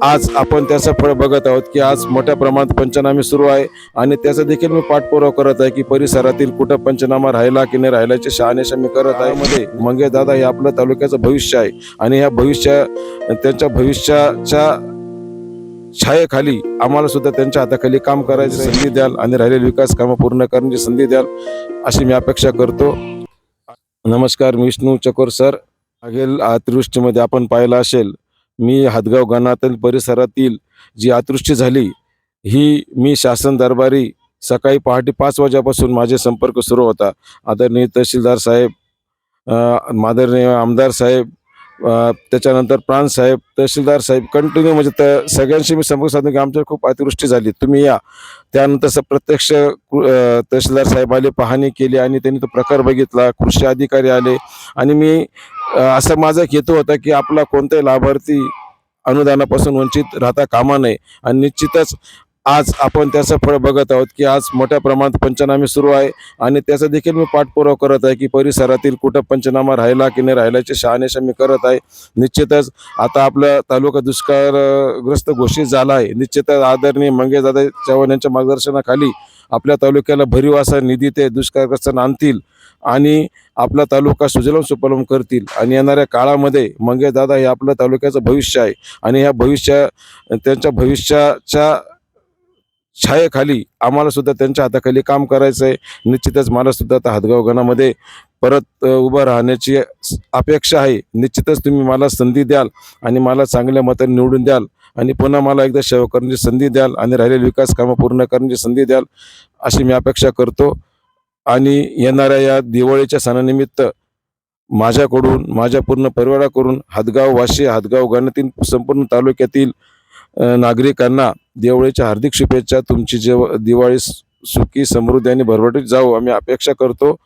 आज आपण त्याचं फळ बघत आहोत की आज मोठ्या प्रमाणात पंचनामे सुरू आहे आणि त्याचा देखील मी पाठपुरावा करत आहे की परिसरातील कुठं पंचनामा राहिला की नाही राहिल्याची शहानिशा मी करत आहे. मध्ये मंगे दादा हे आपलं तालुक्याचं भविष्य आहे आणि ह्या भविष्या त्यांच्या भविष्याच्या छायेखाली आम्हाला सुद्धा त्यांच्या हाताखाली काम करायची संधी द्याल आणि राहिलेले विकास कामं पूर्ण करण्याची संधी द्याल अशी मी अपेक्षा करतो. नमस्कार मी विष्णू चकोर सर. मागील अतिवृष्टीमध्ये आपण पाहिलं असेल मी हदगाव गणातील परिसरातील जी अतृष्टी झाली ही मी शासन दरबारी सकाळी पहाटे पाच वाजेपासून माझे संपर्क सुरू होता. आदरणीय तहसीलदार साहेब अ, आमदार साहेब त्याच्यानंतर प्राण साहेब तहसीलदार साहेब कंटिन्यू म्हणजे त्या सगळ्यांशी मी संपर्क साधून की आमच्या खूप अतिवृष्टी झाली. तुम्ही या. त्यानंतर प्रत्यक्ष कृ- तहसीलदार साहेब आले पाहणी केली आणि त्यांनी तो प्रकार बघितला कृषी अधिकारी आले आणि मी असं माझा एक हेतू होता की आपला कोणताही लाभार्थी अनुदानापासून वंचित राहता कामा नये. आणि निश्चितच आज आपण त्याचं फळ बघत आहोत की आज मोठ्या प्रमाणात पंचनामे सुरू आहे आणि त्याचा देखील मी पाठपुरावा करत आहे की परिसरातील कुठं पंचनामा राहिला की नाही राहिल्याचे शहानिशा मी करत आहे. निश्चितच आता आपला तालुका दुष्काळग्रस्त घोषित झाला आहे. निश्चितच आदरणीय मंगेशदादा चव्हाण यांच्या मार्गदर्शनाखाली आपल्या तालुक्याला भरीव असा निधी ते दुष्काळग्रस्तांना आणतील आणि आपला तालुका सुजलम सुपलम करतील. आणि येणाऱ्या काळामध्ये मंगेशदादा हे आपल्या तालुक्याचं भविष्य आहे आणि ह्या भविष्या त्यांच्या भविष्याच्या छायेखाली आम्हाला सुद्धा त्यांच्या हाताखाली काम करायचं आहे निश्चितच मला सुद्धा आता हातगाव गणामध्ये परत उभं राहण्याची अपेक्षा आहे. निश्चितच तुम्ही मला संधी द्याल आणि मला चांगल्या मताने निवडून द्याल आणि पुन्हा मला एकदा सेवा करण्याची संधी द्याल आणि राहिलेली विकास कामं पूर्ण करण्याची संधी द्याल अशी मी अपेक्षा करतो. आणि येणाऱ्या या दिवाळीच्या सणानिमित्त माझ्याकडून माझ्या पूर्ण परिवाराकडून हातगाव वाशी हातगाव गणातील संपूर्ण तालुक्यातील नागरिकांना दिवाळीच्या हार्दिक शुभेच्छा. तुमची जेव दिवाळी सुखी समृद्धी आणि भरभटीत जाऊ आम्ही अपेक्षा करतो.